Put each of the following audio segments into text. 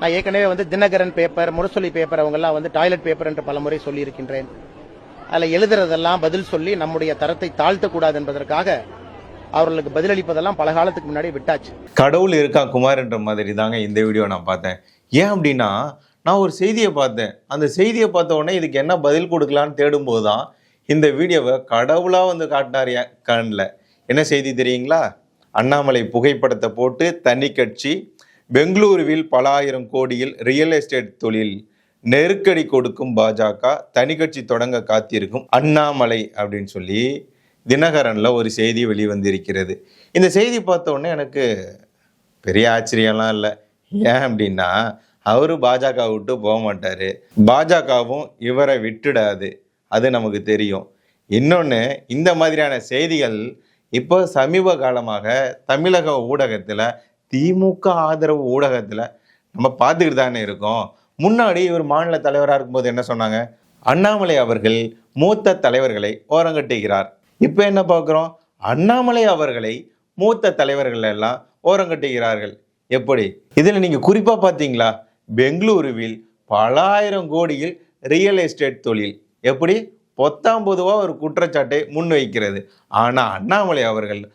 நான் ஏற்கனவே வந்து தினகரன் பேப்பர் முரசொலி பேப்பர் அவங்கெல்லாம் வந்து டாய்லெட் பேப்பர் என்று பலமுறை சொல்லியிருக்கின்றேன். அதில் எழுதுறதெல்லாம் பதில் சொல்லி நம்முடைய தரத்தை தாழ்த்தக்கூடாது என்பதற்காக அவர்களுக்கு பதிலளிப்பதெல்லாம் பல காலத்துக்கு முன்னாடி விட்டாச்சு. கடவுள் இருக்கான் குமார்ன்ற மாதிரி தாங்க இந்த வீடியோ நான் பார்த்தேன். ஏன் அப்படின்னா நான் ஒரு செய்தியை பார்த்தேன். அந்த செய்தியை பார்த்த உடனே இதுக்கு என்ன பதில் கொடுக்கலான்னு தேடும்போது தான் இந்த வீடியோவை கடவுளாக வந்து காட்டினார் என் கண்ணில். என்ன செய்தி தெரியுங்களா? அண்ணாமலை புகைப்படத்தை போட்டு தனி கட்சி பெங்களூருவில் பல ஆயிரம் கோடியில் ரியல் எஸ்டேட் தொழில் நெருக்கடி கொடுக்கும் பாஜக தனி கட்சி தொடங்க காத்திருக்கும் அண்ணாமலை அப்படின்னு சொல்லி தினகரனில் ஒரு செய்தி வெளிவந்திருக்கிறது. இந்த செய்தி பார்த்தோன்னே எனக்கு பெரிய ஆச்சரியம்லாம் இல்லை. ஏன் அப்படின்னா அவர் பாஜக விட்டு போக மாட்டார். பாஜகவும் இவரை விட்டுடாது. அது நமக்கு தெரியும். இன்னொன்று இந்த மாதிரியான செய்திகள் இப்போ சமீப காலமாக தமிழக ஊடகத்தில் திமுக ஆதரவு ஊடகத்தில் நம்ம பார்த்துக்கிட்டு தானே இருக்கோம். முன்னாடி இவர் மாநில தலைவராக இருக்கும்போது என்ன சொன்னாங்க? அண்ணாமலை அவர்கள் மூத்த தலைவர்களை ஓரங்கட்டுகிறார். இப்போ என்ன பார்க்குறோம்? அண்ணாமலை அவர்களை மூத்த தலைவர்கள் எல்லாம் ஓரங்கட்டுகிறார்கள். எப்படி? இதில் நீங்கள் குறிப்பாக பார்த்தீங்களா? பெங்களூருவில் பல ஆயிரம் கோடியில் ரியல் எஸ்டேட் தொழில். எப்படி? பொத்தாம் பொதுவாக ஒரு குற்றச்சாட்டை முன்வைக்கிறது. ஆனால் அண்ணாமலை அவர்கள்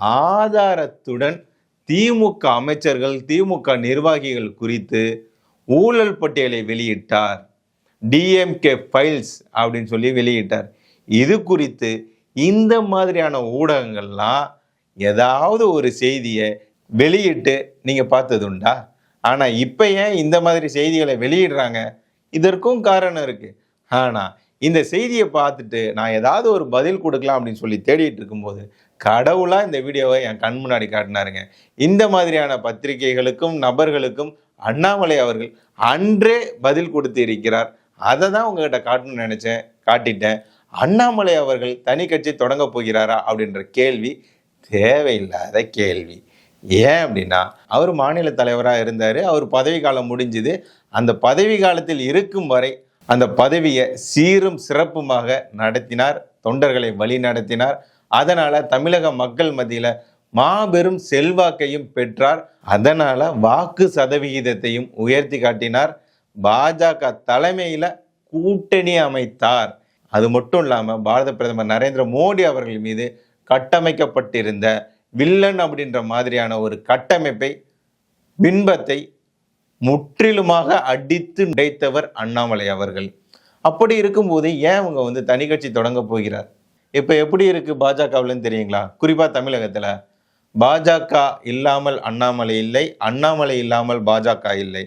ஆதாரத்துடன் திமுக அமைச்சர்கள் திமுக நிர்வாகிகள் குறித்து ஊழல் பட்டியலை வெளியிட்டார். டிஎம்கே ஃபைல்ஸ் அப்படின்னு சொல்லி வெளியிட்டார். இது குறித்து இந்த மாதிரியான ஊடகங்கள்லாம் ஏதாவது ஒரு செய்தியை வெளியிட்டு நீங்கள் பார்த்ததுண்டா ஆனால் இப்போ ஏன் இந்த மாதிரி செய்திகளை வெளியிடுறாங்க? இதற்கும் காரணம் இருக்குது ஆனால் இந்த செய்தியை பார்த்துட்டு நான் ஏதாவது ஒரு பதில் கொடுக்கலாம் அப்படின்னு சொல்லி தேடிட்டு இருக்கும்போது கடவுளாக இந்த வீடியோவை என் கண் முன்னாடி காட்டினாருங்க. இந்த மாதிரியான பத்திரிகைகளுக்கும் நபர்களுக்கும் அண்ணாமலை அவர்கள் அன்றே பதில் கொடுத்து இருக்கிறார். அதை தான் உங்ககிட்ட காட்டணும்னு நினச்சேன் காட்டிட்டேன். அண்ணாமலை அவர்கள் தனி கட்சி தொடங்க போகிறாரா அப்படின்ற கேள்வி தேவையில்லாத கேள்வி. ஏன் அப்படின்னா அவர் மாநில தலைவராக இருந்தார் அவர் பதவி காலம் முடிஞ்சுது. அந்த பதவி காலத்தில் இருக்கும் வரை அந்த பதவியை சீரும் சிறப்புமாக நடத்தினார் தொண்டர்களை வழி நடத்தினார். அதனால தமிழக மக்கள் மத்தியில மாபெரும் செல்வாக்கையும் பெற்றார். அதனால வாக்கு சதவிகிதத்தையும் உயர்த்தி காட்டினார். பாஜக தலைமையில கூட்டணி அமைத்தார். அது மட்டும் இல்லாம பாரத பிரதமர் நரேந்திர மோடி அவர்கள் மீது கட்டமைக்கப்பட்டிருந்த வில்லன் அப்படின்ற மாதிரியான ஒரு கட்டமைப்பை பின்பத்தை முற்றிலுமாக அடித்து நுடைத்தவர் அண்ணாமலை அவர்கள். அப்படி இருக்கும்போது ஏன் அவங்க வந்து தனி கட்சி தொடங்க போகிறார்? இப்போ எப்படி இருக்குது பாஜகவிலன்னு தெரியுங்களா? குறிப்பாக தமிழகத்தில் பாஜக இல்லாமல் அண்ணாமலை இல்லை அண்ணாமலை இல்லாமல் பாஜக இல்லை.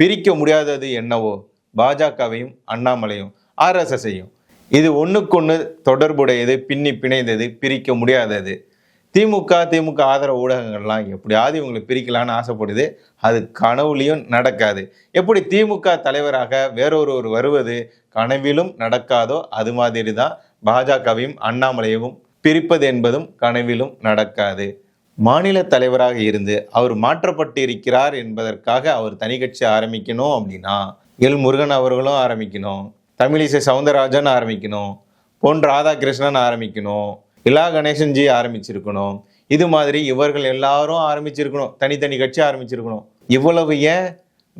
பிரிக்க முடியாதது என்னவோ? பாஜகவையும் அண்ணாமலையும் ஆர்எஸ்எஸையும் இது ஒன்றுக்கொன்று தொடர்புடையது பின்னி பிணைந்தது பிரிக்க முடியாதது. திமுக திமுக ஆதரவு ஊடகங்கள்லாம் எப்படியாவது இவங்களை பிரிக்கலான்னு ஆசைப்படுது. அது கனவுலையும் நடக்காது. எப்படி திமுக தலைவராக வேறொருவர் வருவது கனவிலும் நடக்காதோ அது மாதிரி தான் பாஜகவையும் அண்ணாமலையவும் பிரிப்பது என்பதும் கனவிலும் நடக்காது. மாநில தலைவராக இருந்து அவர் மாற்றப்பட்டு இருக்கிறார் என்பதற்காக அவர் தனி கட்சி ஆரம்பிக்கணும் அப்படின்னா எல் முருகன் அவர்களும் ஆரம்பிக்கணும் தமிழிசை சவுந்தரராஜன் ஆரம்பிக்கணும் பொன் ராதாகிருஷ்ணன் ஆரம்பிக்கணும் இலா கணேசன்ஜி ஆரம்பிச்சிருக்கணும். இது மாதிரி இவர்கள் எல்லாரும் ஆரம்பிச்சிருக்கணும் தனித்தனி கட்சி ஆரம்பிச்சிருக்கணும். இவ்வளவு ஏன்?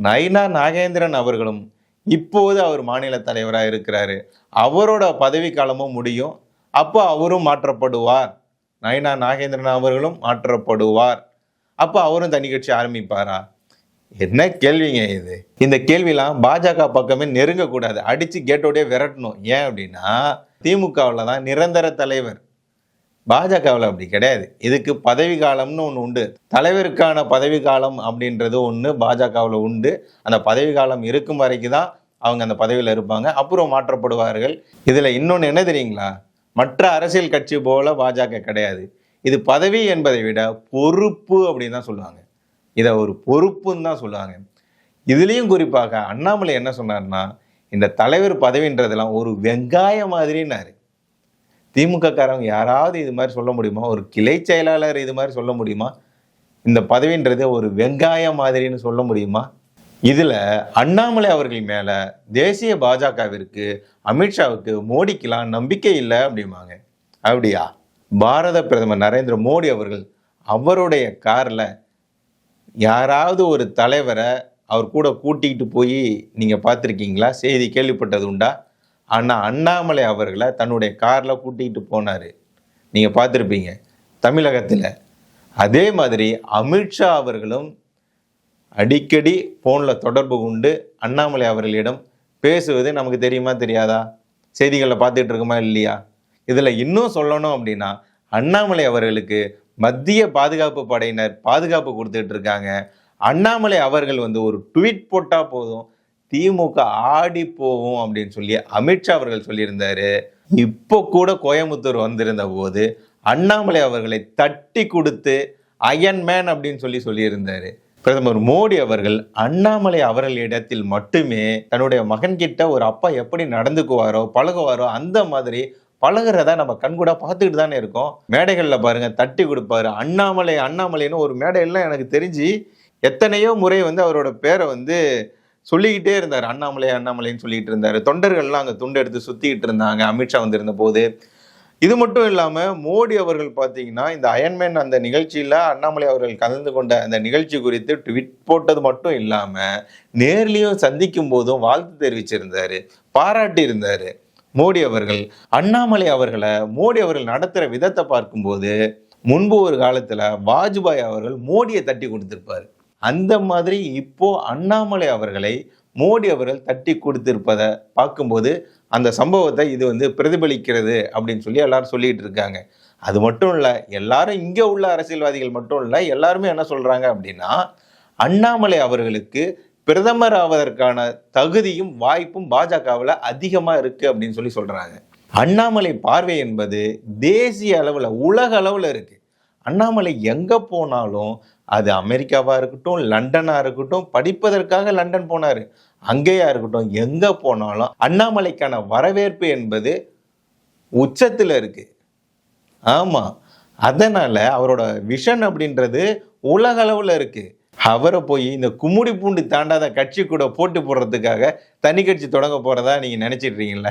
நயினா நாகேந்திரன் அவர்களும் இப்போது அவர் மாநில தலைவராக இருக்கிறாரு. அவரோட பதவி காலமும் முடியும். அப்போ அவரும் மாற்றப்படுவார். நயனா நாகேந்திரன் அவர்களும் மாற்றப்படுவார். அப்போ அவரும் தனி கட்சி ஆரம்பிப்பாரா? என்ன கேள்விங்க இது? இந்த கேள்விலாம் பாஜக பக்கமே நெருங்கக்கூடாது. அடித்து கேட்டோடய விரட்டணும். ஏன் அப்படின்னா திமுகவில் தான் நிரந்தர தலைவர். பாஜகவில் அப்படி கிடையாது. இதுக்கு பதவி காலம்னு ஒன்று உண்டு. தலைவருக்கான பதவி காலம் அப்படின்றது ஒன்று பாஜகவில் உண்டு. அந்த பதவி காலம் இருக்கும் வரைக்கும் தான் அவங்க அந்த பதவியில் இருப்பாங்க. அப்புறம் மாற்றப்படுவார்கள். இதில் இன்னொன்று என்ன தெரியுங்களா? மற்ற அரசியல் கட்சி போல பாஜக கிடையாது. இது பதவி என்பதை விட பொறுப்பு அப்படின்னு தான் சொல்லுவாங்க. இதை ஒரு பொறுப்புன்னு தான் சொல்லுவாங்க. இதுலேயும் குறிப்பாக அண்ணாமலை என்ன சொன்னார்னா இந்த தலைவர் பதவின்றதெல்லாம் ஒரு வெங்காயம் மாதிரின்னாரு. திமுக காரங்க யாராவது இது மாதிரி சொல்ல முடியுமா? ஒரு கிளை செயலாளர் இது மாதிரி சொல்ல முடியுமா? இந்த பதவின்றது ஒரு வெங்காயம் மாதிரின்னு சொல்ல முடியுமா? இதில் அண்ணாமலை அவர்கள் மேலே தேசிய பாஜகவிற்கு அமித்ஷாவுக்கு மோடிக்கெலாம் நம்பிக்கை இல்லை அப்படிம்பாங்க. அப்படியா? பாரத பிரதமர் நரேந்திர மோடி அவர்கள் அவருடைய காரில் யாராவது ஒரு தலைவரை அவர் கூட கூட்டிகிட்டு போய் நீங்கள் பார்த்துருக்கீங்களா? செய்தி கேள்விப்பட்டது உண்டா? ஆனால் அண்ணாமலை அவர்களை தன்னுடைய காரில் கூட்டிகிட்டு போனார். நீங்கள் பார்த்துருப்பீங்க. தமிழகத்தில் அதே மாதிரி அமித்ஷா அவர்களும் அடிக்கடி ஃபோனில் தொடர்பு கொண்டு அண்ணாமலை அவர்களிடம் பேசுவது நமக்கு தெரியுமா தெரியாதா? செய்திகளில் பார்த்துட்டு இருக்குமா இல்லையா? இதில் இன்னும் சொல்லணும் அப்படின்னா அண்ணாமலை அவர்களுக்கு மத்திய பாதுகாப்பு படையினர் பாதுகாப்பு கொடுத்துட்டு இருக்காங்க. அண்ணாமலை அவர்கள் வந்து ஒரு ட்வீட் போட்டால் போதும். திமுக ஆடி போகும் அப்படின்னு சொல்லி அமித்ஷா அவர்கள் சொல்லியிருந்தாரு. இப்போ கூட கோயம்புத்தூர் வந்திருந்த போது அண்ணாமலை அவர்களை தட்டி கொடுத்து அயன் மேன் அப்படின்னு சொல்லி சொல்லியிருந்தாரு. பிரதமர் மோடி அவர்கள் அண்ணாமலை அவர்கள் இடத்தில் மட்டுமே தன்னுடைய மகன்கிட்ட ஒரு அப்பா எப்படி நடந்துக்குவாரோ பழகுவாரோ அந்த மாதிரி பழகுறத நம்ம கண்கூட பார்த்துக்கிட்டு தானே இருக்கோம். மேடைகளில் பாருங்க தட்டி கொடுப்பாரு. அண்ணாமலை அண்ணாமலைன்னு ஒரு மேடையெல்லாம் எனக்கு தெரிஞ்சு எத்தனையோ முறை வந்து அவரோட பேரை வந்து சொல்லிக்கிட்டே இருந்தார். அண்ணாமலை அண்ணாமலைன்னு சொல்லிட்டு இருந்தார். தொண்டர்கள்லாம் அங்கே துண்டு எடுத்து சுற்றிக்கிட்டு இருந்தாங்க. அமித்ஷா வந்திருந்த போது இது மட்டும் இல்லாமல் மோடி அவர்கள் பார்த்தீங்கன்னா இந்த அயன்மேன் அந்த நிகழ்ச்சியில் அண்ணாமலை அவர்கள் கலந்து கொண்ட அந்த நிகழ்ச்சி குறித்து ட்விட் போட்டது மட்டும் இல்லாமல் நேர்லேயும் சந்திக்கும் போதும் வாழ்த்து தெரிவிச்சிருந்தார். பாராட்டி இருந்தார் மோடி அவர்கள். அண்ணாமலை அவர்களை மோடி அவர்கள் நடத்துகிற விதத்தை பார்க்கும்போது முன்பு ஒரு காலத்தில் வாஜ்பாய் அவர்கள் மோடியை தட்டி கொடுத்துருப்பாரு. அந்த மாதிரி இப்போ அண்ணாமலை அவர்களை மோடி அவர்கள் தட்டி கொடுத்திருப்பதை பார்க்கும்போது அந்த சம்பவத்தை இது வந்து பிரதிபலிக்கிறது அப்படின்னு சொல்லி எல்லாரும் சொல்லிட்டு இருக்காங்க. அது மட்டும் இல்லை எல்லாரும் இங்கே உள்ள அரசியல்வாதிகள் மட்டும் இல்லை எல்லாருமே என்ன சொல்கிறாங்க அப்படின்னா அண்ணாமலை அவர்களுக்கு பிரதமர் ஆவதற்கான தகுதியும் வாய்ப்பும் பாஜகவில் அதிகமாக இருக்குது அப்படின்னு சொல்லி சொல்கிறாங்க அண்ணாமலை பார்வை என்பது தேசிய அளவில் உலக அளவில் இருக்குது அண்ணாமலை எங்கே போனாலும் அது அமெரிக்காவாக இருக்கட்டும் லண்டனாக இருக்கட்டும் படிப்பதற்காக லண்டன் போனார். அங்கேயா இருக்கட்டும் எங்கே போனாலும் அண்ணாமலைக்கான வரவேற்பு என்பது உச்சத்தில் இருக்குது ஆமாம் அதனால் அவரோட விஷன் அப்படின்றது உலக அளவில் இருக்குது அவரை போய் இந்த கும்முடி பூண்டு தாண்டாத கட்சி கூட போட்டு போடுறதுக்காக தனி கட்சி தொடங்க போகிறதா நீங்கள் நினச்சிட்றீங்கள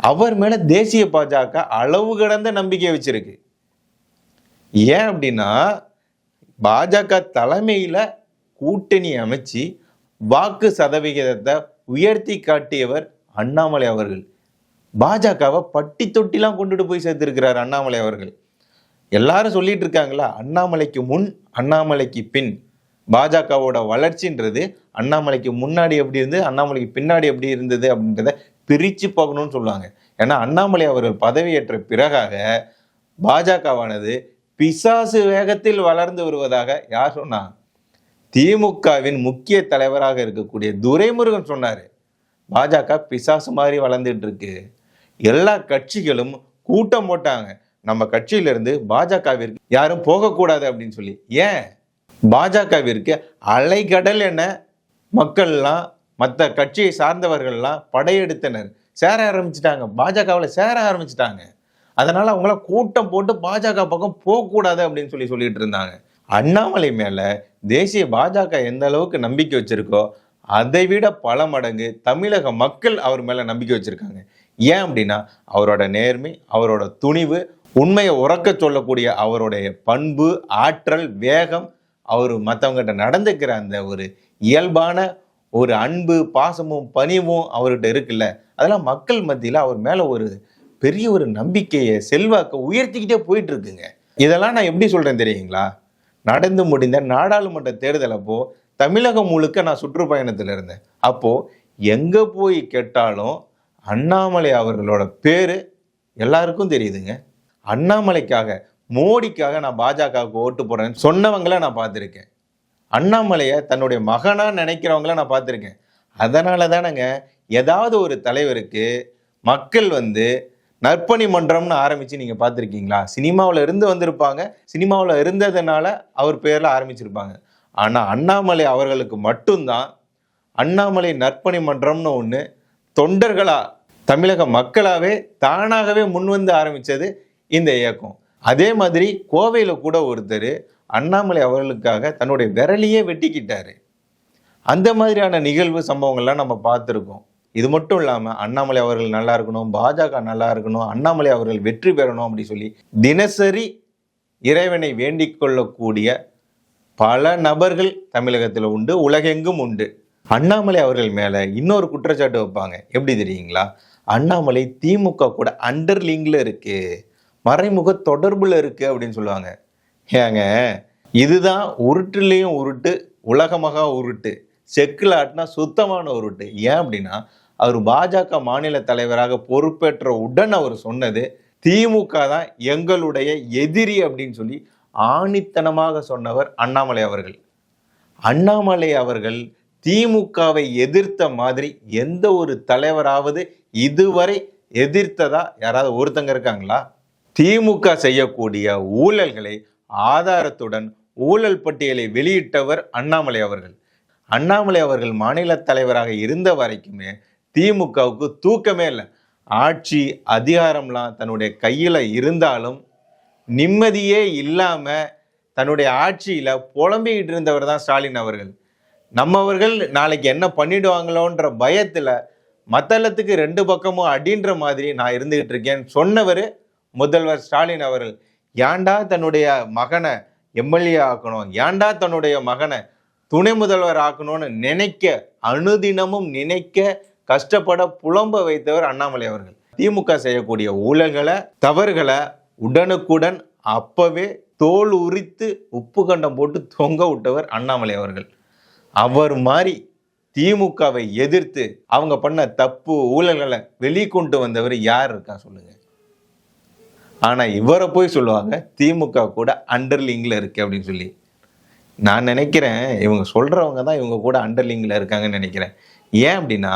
அவர் மேலே தேசிய பாஜக அளவு கடந்த நம்பிக்கை வச்சுருக்கு. ஏன் அப்படின்னா பாஜக தலைமையில் கூட்டணி அமைச்சு வாக்கு சதவிகிதத்தை உயர்த்தி காட்டியவர் அண்ணாமலை அவர்கள். பாஜகவை பட்டி தொட்டிலாம் கொண்டுட்டு போய் சேர்த்திருக்கிறார் அண்ணாமலை அவர்கள். எல்லாரும் சொல்லிட்டு இருக்காங்களா அண்ணாமலைக்கு முன் அண்ணாமலைக்கு பின். பாஜகவோட வளர்ச்சின்றது அண்ணாமலைக்கு முன்னாடி எப்படி இருந்து அண்ணாமலைக்கு பின்னாடி எப்படி இருந்தது அப்படின்றத பிரித்து பார்க்கணும்னு சொல்லுவாங்க. ஏன்னா அண்ணாமலை அவர்கள் பதவியேற்ற பிறகாக பாஜகவானது பிசாசு வேகத்தில் வளர்ந்து வருவதாக யார் சொன்னா திமுகவின் முக்கிய தலைவராக இருக்கக்கூடிய துரைமுருகன் சொன்னார். பாஜக பிசாசு மாதிரி வளர்ந்துட்டு இருக்கு. எல்லா கட்சிகளும் கூட்டம் போட்டாங்க. நம்ம கட்சியிலிருந்து பாஜகவிற்கு யாரும் போகக்கூடாது அப்படின்னு சொல்லி. ஏன்? பாஜகவிற்கு அலைகடல் என மக்கள்லாம் மற்ற கட்சியை சார்ந்தவர்கள்லாம் படையெடுத்தனர். சேர ஆரம்பிச்சிட்டாங்க. பாஜகவில் சேர ஆரம்பிச்சிட்டாங்க. அதனால அவங்கள கூட்டம் போட்டு பாஜக பக்கம் போகக்கூடாது அப்படின்னு சொல்லி சொல்லிட்டு இருந்தாங்க. அண்ணாமலை மேலே தேசிய பாஜக எந்த அளவுக்கு நம்பிக்கை வச்சிருக்கோ அதை விட பல மடங்கு தமிழக மக்கள் அவர் மேலே நம்பிக்கை வச்சிருக்காங்க. ஏன் அப்படின்னா அவரோட நேர்மை அவரோட துணிவு உண்மையை உறக்க சொல்லக்கூடிய அவருடைய பண்பு ஆற்றல் வேகம் அவர் மற்றவங்ககிட்ட நடந்துக்கிற அந்த ஒரு இயல்பான ஒரு அன்பு பாசமும் பணிவும் அவர்கிட்ட இருக்குல்ல. அதெல்லாம் மக்கள் மத்தியில் அவர் மேலே ஒரு பெரிய ஒரு நம்பிக்கையை செல்வாக்கை உயர்த்திக்கிட்டே போயிட்டு இருக்குங்க இதெல்லாம் நான் எப்படி சொல்றேன் தெரியுங்களா? நடந்து முடிந்த நாடாளுமன்ற தேர்தலப்போ தமிழகம் முழுக்க நான் சுற்றுப்பயணத்தில் இருந்தேன். அப்போ எங்க போய் கேட்டாலும் அண்ணாமலை அவர்களோட பேரு எல்லாருக்கும் தெரியுதுங்க. அண்ணாமலைக்காக மோடிக்காக நான் பாஜகவுக்கு ஓட்டு போடுறேன்னு சொன்னவங்கள நான் பார்த்துருக்கேன். அண்ணாமலையை தன்னுடைய மகனா நினைக்கிறவங்கள நான் பார்த்துருக்கேன். அதனால தானங்க ஏதாவது ஒரு தலைவருக்கு மக்கள் வந்து நற்பணி மன்றம்னு ஆரம்பிச்சு நீங்க பார்த்துருக்கீங்களா? சினிமாவில் இருந்து வந்திருப்பாங்க. சினிமாவில் இருந்ததுனால அவர் பேரில் ஆரம்பிச்சிருப்பாங்க. ஆனால் அண்ணாமலை அவர்களுக்கு மட்டும்தான் அண்ணாமலை நற்பணி மன்றம்னு ஒன்று தொண்டர்களா தமிழக மக்களாகவே தானாகவே முன்வந்து ஆரம்பித்தது இந்த இயக்கம். அதே மாதிரி கோவையில் கூட ஒருத்தர் அண்ணாமலை அவர்களுக்காக தன்னுடைய விரலையே வெட்டிக்கிட்டார். அந்த மாதிரியான நிகழ்வு சம்பவங்கள்லாம் நம்ம பார்த்துருக்கோம். இது மட்டும் இல்லாமல் அண்ணாமலை அவர்கள் நல்லா இருக்கணும் பாஜக நல்லா இருக்கணும் அண்ணாமலை அவர்கள் வெற்றி பெறணும் அப்படி சொல்லி தினசரி இறைவனை வேண்டிக் கொள்ளக்கூடிய பல நபர்கள் தமிழகத்தில் உண்டு உலகெங்கும் உண்டு. அண்ணாமலை அவர்கள் மேலே இன்னொரு குற்றச்சாட்டு வைப்பாங்க. எப்படி தெரியுங்களா? அண்ணாமலை திமுக கூட அண்டர்லிங்கில் இருக்கு மறைமுக தொடர்பில் இருக்கு அப்படின்னு சொல்லுவாங்க. ஏங்க இதுதான் உருட்டுலேயும் உருட்டு உலகமாக உருட்டு செக்கில் ஆட்டினா சுத்தமான உருட்டு. ஏன் அப்படின்னா அவர் பாஜக மாநில தலைவராக பொறுப்பேற்ற உடன் அவர் சொன்னது திமுக தான் எங்களுடைய எதிரி அப்படின்னு சொல்லி ஆணித்தனமாக சொன்னவர் அண்ணாமலை அவர்கள். அண்ணாமலை அவர்கள் திமுகவை எதிர்த்த மாதிரி எந்த ஒரு தலைவராவது இதுவரை எதிர்த்ததா? யாராவது ஒருத்தங்க இருக்காங்களா? திமுக செய்யக்கூடிய ஊழல்களை ஆதாரத்துடன் ஊழல் பட்டியலை வெளியிட்டவர் அண்ணாமலை அவர்கள். அண்ணாமலை அவர்கள் மாநில தலைவராக இருந்த வரைக்குமே திமுகவுக்கு தூக்கமே இல்லை. ஆட்சி அதிகாரம்லாம் தன்னுடைய கையில் இருந்தாலும் நிம்மதியே இல்லாமல் தன்னுடைய ஆட்சியில் புலம்பிக்கிட்டு இருந்தவர் தான் ஸ்டாலின் அவர்கள். நம்மவர்கள் நாளைக்கு என்ன பண்ணிடுவாங்களோன்ற பயத்தில் மத்தளத்துக்கு ரெண்டு பக்கமும் அடின்ற மாதிரி நான் இருந்துகிட்டு இருக்கேன் சொன்னவர் முதல்வர் ஸ்டாலின் அவர்கள். ஏன்டா தன்னுடைய மகனை எம்எல்ஏ ஆக்கணும்? ஏன்டா தன்னுடைய மகனை துணை முதல்வர் ஆக்கணும்னு நினைக்க அனுதினமும் நினைக்க கஷ்டப்பட புலம்ப வைத்தவர் அண்ணாமலை அவர்கள். திமுக செய்யக்கூடிய ஊழல்களை தவறுகளை உடனுக்குடன் அப்பவே தோல் உரித்து உப்பு கண்டம் போட்டு தொங்க விட்டவர் அண்ணாமலை அவர்கள். அவர் மாதிரி திமுகவை எதிர்த்து அவங்க பண்ண தப்பு ஊழல்களை வெளிக்கொண்டு வந்தவர் யார் இருக்கா சொல்லுங்க. ஆனால் இவரை போய் சொல்லுவாங்க திமுக கூட அண்டர்லிங்கில் இருக்கு அப்படின்னு சொல்லி. நான் நினைக்கிறேன் இவங்க சொல்கிறவங்க தான் இவங்க கூட அண்டர்லிங்கில் இருக்காங்கன்னு நினைக்கிறேன். ஏன் அப்படின்னா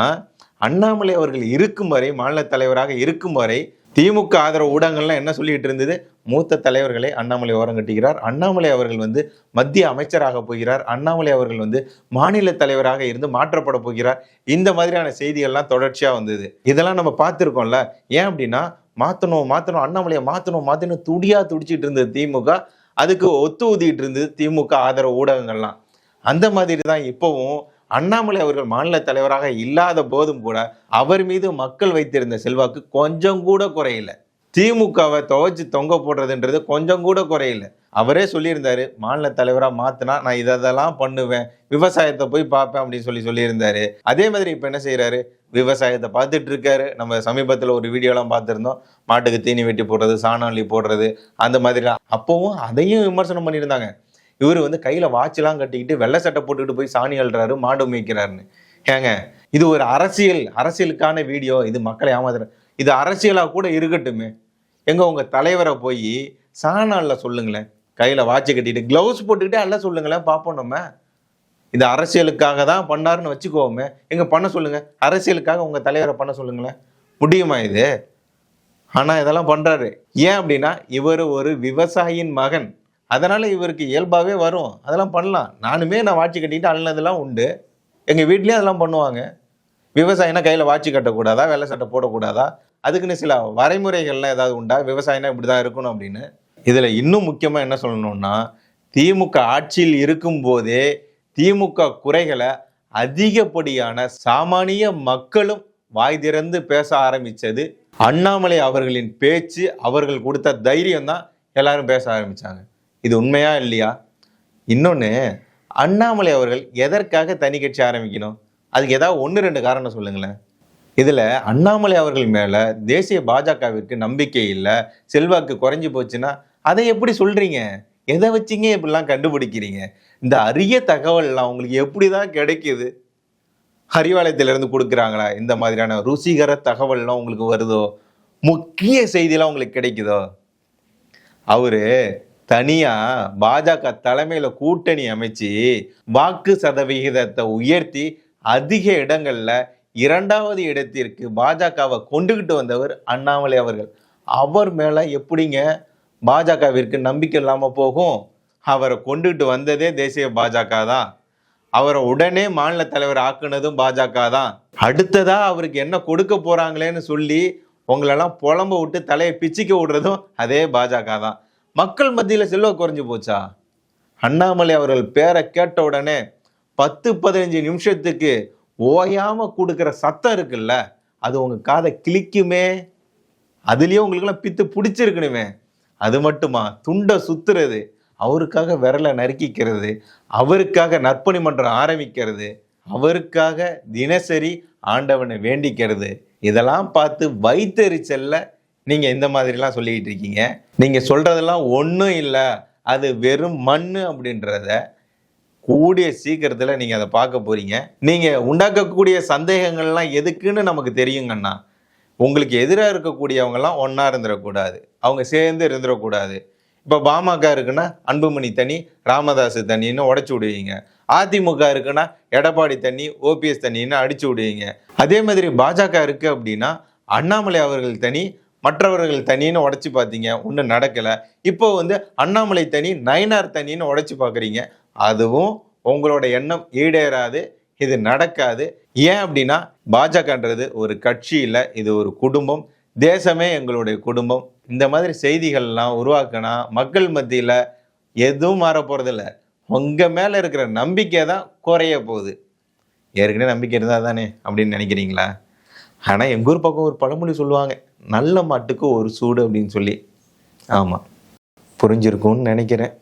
அண்ணாமலை அவர்கள் இருக்கும் வரை மாநில தலைவராக இருக்கும் வரை திமுக ஆதரவு ஊடகங்கள்லாம் என்ன சொல்லிட்டு இருந்தது? மூத்த தலைவர்களை அண்ணாமலை ஓரம் கட்டுகிறார். அண்ணாமலை அவர்கள் வந்து மத்திய அமைச்சராக போகிறார். அண்ணாமலை அவர்கள் வந்து மாநில தலைவராக இருந்து மாற்றப்பட போகிறார். இந்த மாதிரியான செய்திகள்லாம் தொடர்ச்சியாக வந்தது. இதெல்லாம் நம்ம பார்த்துருக்கோம்ல. ஏன் அப்படின்னா மாற்றணும் மாற்றணும் அண்ணாமலையை மாற்றணும் மாற்றணும் துடியாக துடிச்சிட்டு இருந்தது திமுக. அதுக்கு ஒத்து ஊதிட்டு இருந்தது திமுக ஆதரவு ஊடகங்கள்லாம். அந்த மாதிரி தான் இப்போவும் அண்ணாமலை அவர்கள் மாநில தலைவராக இல்லாத போதும் கூட அவர் மீது மக்கள் வைத்திருந்த செல்வாக்கு கொஞ்சம் கூட குறையில. திமுகவை துவைச்சு தொங்க போடுறதுன்றது கொஞ்சம் கூட குறையில. அவரே சொல்லியிருந்தாரு மாநில தலைவராக மாத்தினா நான் இதை இதெல்லாம் பண்ணுவேன் விவசாயத்தை போய் பார்ப்பேன் அப்படின்னு சொல்லி சொல்லியிருந்தாரு. அதே மாதிரி இப்போ என்ன செய்கிறாரு விவசாயத்தை பார்த்துட்டு இருக்காரு. நம்ம சமீபத்தில் ஒரு வீடியோலாம் பார்த்துருந்தோம். மாட்டுக்கு தீனி வெட்டி போடுறது சாணாளி போடுறது அந்த மாதிரி அப்பவும் அதையும் விமர்சனம் பண்ணியிருந்தாங்க. இவர் வந்து கையில் வாட்ச்லாம் கட்டிக்கிட்டு வெள்ளை சட்டை போட்டுக்கிட்டு போய் சாணி அழுறாரு மாடு மேய்க்கிறாருன்னு. ஏங்க இது ஒரு அரசியல் அரசியலுக்கான வீடியோ. இது மக்களை ஏமாத்துற இது அரசியலாக கூட இருக்கட்டுமே. எங்க உங்கள் தலைவரை போய் சாணால்ல சொல்லுங்களேன். கையில் வாட்ச் கட்டிட்டு க்ளவுஸ் போட்டுக்கிட்டே அல்ல சொல்லுங்களேன் பார்ப்போம் நம்ம. இது அரசியலுக்காக தான் பண்ணாருன்னு வச்சுக்கோமே. எங்கே பண்ண சொல்லுங்கள் அரசியலுக்காக உங்கள் தலைவரை பண்ண சொல்லுங்களேன். முடியுமா இது? ஆனால் இதெல்லாம் பண்ணுறாரு ஏன் அப்படின்னா இவர் ஒரு விவசாயியின் மகன். அதனால் இவருக்கு இயல்பாகவே வரும். அதெல்லாம் பண்ணலாம். நானுமே நான் வாட்சி கட்டிட்டு அழுனதெல்லாம் உண்டு. எங்கள் வீட்லேயும் அதெல்லாம் பண்ணுவாங்க. விவசாயினா கையில் வாட்சி கட்டக்கூடாதா? வெள்ளை சட்டை போடக்கூடாதா? அதுக்குன்னு சில வரைமுறைகள்லாம் ஏதாவது உண்டா? விவசாயினா இப்படிதான் இருக்கணும் அப்படின்னு. இதில் இன்னும் முக்கியமாக என்ன சொல்லணும்னா திமுக ஆட்சியில் இருக்கும்போதே திமுக குறைகளை அதிகப்படியான சாமானிய மக்களும் வாய் திறந்து பேச ஆரம்பித்தது அண்ணாமலை அவர்களின் பேச்சு அவர்கள் கொடுத்த தைரியம் தான் எல்லாரும் பேச ஆரம்பிச்சாங்க. இது உண்மையா இல்லையா? இன்னொன்று அண்ணாமலை அவர்கள் எதற்காக தனி கட்சி ஆரம்பிக்கணும்? அதுக்கு ஏதாவது ஒன்று ரெண்டு காரணம் சொல்லுங்களேன். இதில் அண்ணாமலை அவர்கள் மேலே தேசிய பாஜகவிற்கு நம்பிக்கை இல்லை செல்வாக்கு குறைஞ்சி போச்சுன்னா அதை எப்படி சொல்கிறீங்க எதை வச்சிங்க? இப்படிலாம் கண்டுபிடிக்கிறீங்க. இந்த அரிய தகவல்லாம் உங்களுக்கு எப்படி தான் கிடைக்குது? அறிவாலயத்திலிருந்து கொடுக்குறாங்களா? இந்த மாதிரியான ருசிகர தகவல்லாம் உங்களுக்கு வருதோ? முக்கிய செய்தியெல்லாம் உங்களுக்கு கிடைக்குதோ? அவரு தனியா பாஜக தலைமையில கூட்டணி அமைச்சு வாக்கு சதவிகிதத்தை உயர்த்தி அதிக இடங்கள்ல இரண்டாவது இடத்திற்கு பாஜகவை கொண்டுகிட்டு வந்தவர் அண்ணாமலை அவர்கள். அவர் மேல எப்படிங்க பாஜகவிற்கு நம்பிக்கை இல்லாம போகும்? அவரை கொண்டுகிட்டு வந்ததே தேசிய பாஜக தான். அவரை உடனே மாநில தலைவர் ஆக்குனதும் பாஜக தான். அடுத்ததா அவருக்கு என்ன கொடுக்க போறாங்களேன்னு சொல்லி உங்களெல்லாம் புலம்ப விட்டு தலையை பிச்சுக்க விடுறதும் அதே பாஜக தான். மக்கள் மத்தியில் செல்வ குறைஞ்சு போச்சா? அண்ணாமலை அவர்கள் பேரை கேட்ட உடனே பத்து பதினஞ்சு நிமிஷத்துக்கு ஓயாமல் கொடுக்குற சத்தம் இருக்குல்ல அது உங்கள் காதை கிளிக்குமே அதுலேயே உங்களுக்குலாம் பித்து பிடிச்சிருக்கணுமே. அது மட்டுமா? துண்டை சுத்துறது அவருக்காக விரலை நறுக்கிக்கிறது அவருக்காக நற்பணி மன்றம் ஆரம்பிக்கிறது அவருக்காக தினசரி ஆண்டவனை வேண்டிக்கிறது. இதெல்லாம் பார்த்து வைத்தறிச்சல்ல நீங்கள் இந்த மாதிரிலாம் சொல்லிக்கிட்டு இருக்கீங்க. நீங்கள் சொல்கிறதெல்லாம் ஒன்றும் இல்லை. அது வெறும் மண் அப்படின்றத கூடிய சீக்கிரத்தில் நீங்கள் அதை பார்க்க போகிறீங்க நீங்கள் உண்டாக்கக்கூடிய சந்தேகங்கள்லாம் எதுக்குன்னு நமக்கு தெரியுங்கண்ணா உங்களுக்கு எதிராக இருக்கக்கூடியவங்கலாம் ஒன்றா இருந்துடக்கூடாது அவங்க சேர்ந்து இருந்துடக்கூடாது இப்போ பாமக இருக்குன்னா அன்புமணி தனி ராமதாஸ் தனின்னு உடச்சி விடுவீங்க. அதிமுக இருக்குன்னா எடப்பாடி தண்ணி ஓபிஎஸ் தண்ணின்னு அடிச்சு விடுவீங்க. அதே மாதிரி பாஜக இருக்குது அப்படின்னா அண்ணாமலை அவர்கள் தனி மற்றவர்கள் தனின்னு உடச்சி பார்த்தீங்க ஒன்றும் நடக்கலை. இப்போ வந்து அண்ணாமலை தனி நயனார் தனின்னு உடச்சி பார்க்குறீங்க. அதுவும் உங்களோட எண்ணம் ஈடேறாது இது நடக்காது. ஏன் அப்படின்னா பாஜகன்றது ஒரு கட்சி இல்லை இது ஒரு குடும்பம். தேசமே எங்களுடைய குடும்பம். இந்த மாதிரி செய்திகள்லாம் உருவாக்கினா மக்கள் மத்தியில் எதுவும் மாற போகிறதில்ல உங்கள் மேலே இருக்கிற நம்பிக்கை தான் குறைய போகுது. ஏற்கனவே நம்பிக்கை இருந்தால் தானே அப்படின்னு நினைக்கிறீங்களா? ஆனால் எங்கள் ஊர் பக்கம் ஒரு பழமொழி சொல்லுவாங்க. நல்ல மாட்டுக்கு ஒரு சூடு அப்படின்னு சொல்லி. ஆமாம் புரிஞ்சிருக்கும்னு நினைக்கிறேன்.